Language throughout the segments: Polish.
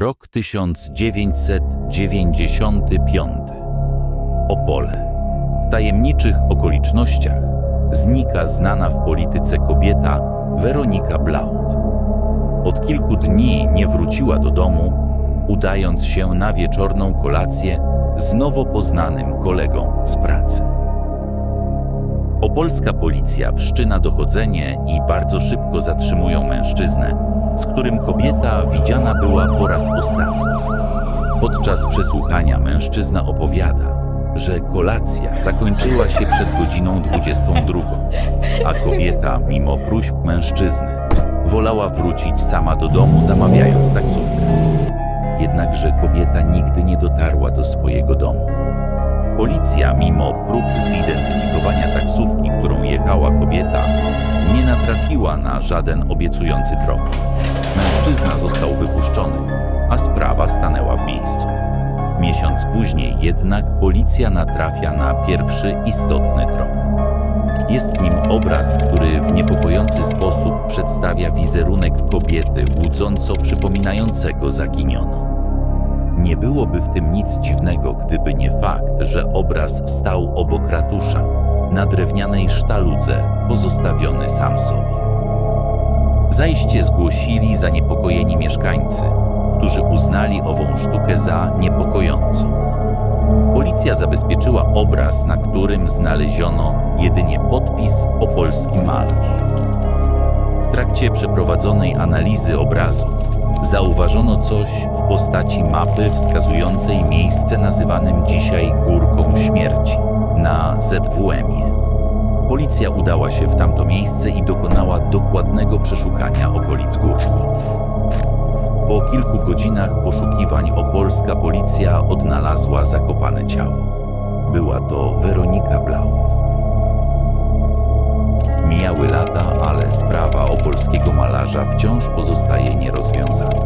Rok 1995. Opole. W tajemniczych okolicznościach znika znana w polityce kobieta Weronika Blaut. Od kilku dni nie wróciła do domu, udając się na wieczorną kolację z nowo poznanym kolegą z pracy. Opolska policja wszczyna dochodzenie i bardzo szybko zatrzymują mężczyznę, z którym kobieta widziana była po raz ostatni. Podczas przesłuchania mężczyzna opowiada, że kolacja zakończyła się przed godziną 22, a kobieta, mimo próśb mężczyzny, wolała wrócić sama do domu, zamawiając taksówkę. Jednakże kobieta nigdy nie dotarła do swojego domu. Policja, mimo prób nie natrafiła na żaden obiecujący trop. Mężczyzna został wypuszczony, a sprawa stanęła w miejscu. Miesiąc później jednak policja natrafia na pierwszy istotny trop. Jest nim obraz, który w niepokojący sposób przedstawia wizerunek kobiety łudząco przypominającego zaginioną. Nie byłoby w tym nic dziwnego, gdyby nie fakt, że obraz stał obok ratusza, na drewnianej sztaludze, pozostawiony sam sobie. Zajście zgłosili zaniepokojeni mieszkańcy, którzy uznali ową sztukę za niepokojącą. Policja zabezpieczyła obraz, na którym znaleziono jedynie podpis opolski malarz. W trakcie przeprowadzonej analizy obrazu zauważono coś w postaci mapy wskazującej miejsce nazywanym dzisiaj Górką Śmierci na ZWM-ie. Policja udała się w tamto miejsce i dokonała dokładnego przeszukania okolic górki. Po kilku godzinach poszukiwań opolska policja odnalazła zakopane ciało. Była to Weronika Blaut. Mijały lata, ale sprawa opolskiego malarza wciąż pozostaje nierozwiązana.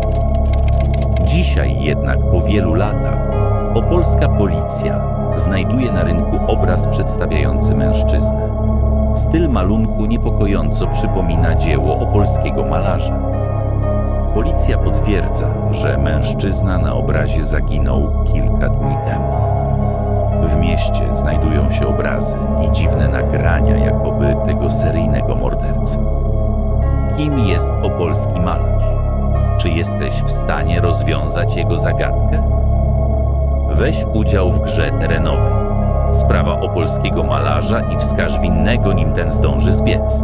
Dzisiaj jednak, po wielu latach, opolska policja znajduje na rynku obraz przedstawiający mężczyznę. Styl malunku niepokojąco przypomina dzieło opolskiego malarza. Policja potwierdza, że mężczyzna na obrazie zaginął kilka dni temu. W mieście znajdują się obrazy i dziwne nagrania jakoby tego seryjnego mordercy. Kim jest opolski malarz? Czy jesteś w stanie rozwiązać jego zagadkę? Weź udział w grze terenowej. Sprawa opolskiego malarza i wskaż winnego, nim ten zdąży zbiec.